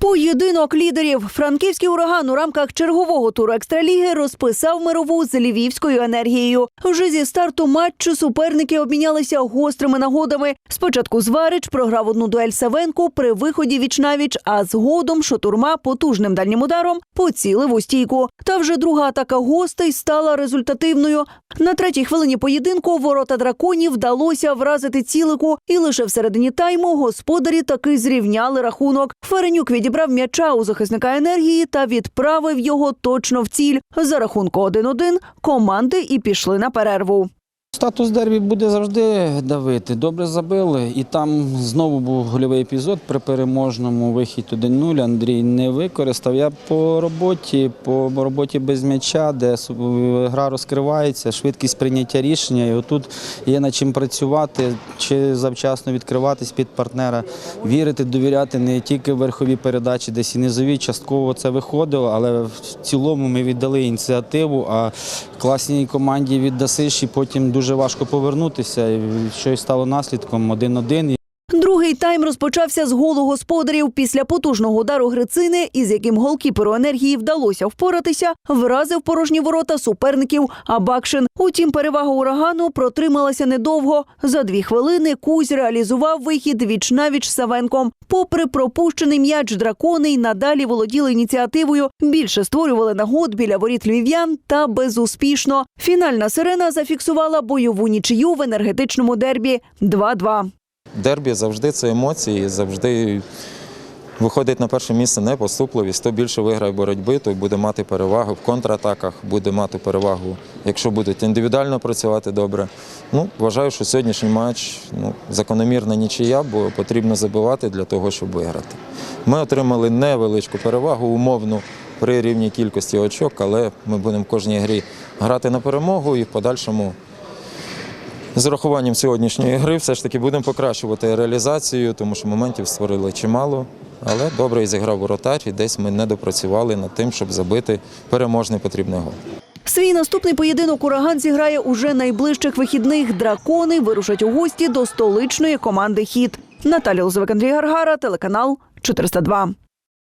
Поєдинок лідерів. Франківський ураган у рамках чергового туру екстраліги розписав мирову з львівською енергією. Вже зі старту матчу суперники обмінялися гострими нагодами. Спочатку Зварич програв одну дуель Савенку при виході віч-навіч, а згодом Шотурма потужним дальнім ударом поцілив у стійку. Та вже друга атака гостей стала результативною. На третій хвилині поєдинку ворота драконів вдалося вразити цілику, і лише в середині тайму господарі таки зрівняли рахунок. Ференюк відібрав м'яча у захисника енергії та відправив його точно в ціль. За рахунку 1-1 команди і пішли на перерву. Статус дербі буде завжди давити. Добре забили. І там знову був гольовий епізод при переможному вихід 1-0. Андрій не використав. Я по роботі, по роботі без м'яча, де гра розкривається, швидкість прийняття рішення. І отут є над чим працювати, чи завчасно відкриватись під партнера, вірити, довіряти не тільки верхові передачі, десь і низові. Частково це виходило, але в цілому ми віддали ініціативу. А класній команді віддасиш і потім дуже важко повернутися. І щось стало наслідком 1-1. Другий тайм розпочався з голу господарів після потужного удару Грицини, із яким голкіперу енергії вдалося впоратися, вразив порожні ворота суперників Абакшин. Утім, перевага урагану протрималася недовго. За дві хвилини Кузь реалізував вихід віч навіч Савенком. Попри пропущений м'яч дракони й надалі володіли ініціативою, більше створювали нагод біля воріт львів'ян та безуспішно. Фінальна сирена зафіксувала бойову нічию в енергетичному дербі 2-2. Дербі завжди це емоції, завжди виходить на перше місце непоступливість. Хто більше виграє боротьби, той буде мати перевагу в контратаках, буде мати перевагу, якщо будуть індивідуально працювати добре. Ну, вважаю, що сьогоднішній матч ну, закономірна нічия, бо потрібно забивати для того, щоб виграти. Ми отримали невеличку перевагу, умовну при рівній кількості очок, але ми будемо в кожній грі грати на перемогу і в подальшому з урахуванням сьогоднішньої гри все ж таки будемо покращувати реалізацію, тому що моментів створили чимало. Але добре зіграв воротар, і десь ми не допрацювали над тим, щоб забити переможний потрібний гол. Свій наступний поєдинок ураган зіграє уже найближчих вихідних. Дракони вирушать у гості до столичної команди Хіт. Наталя Лозовик, Андрій Гаргара, телеканал 402.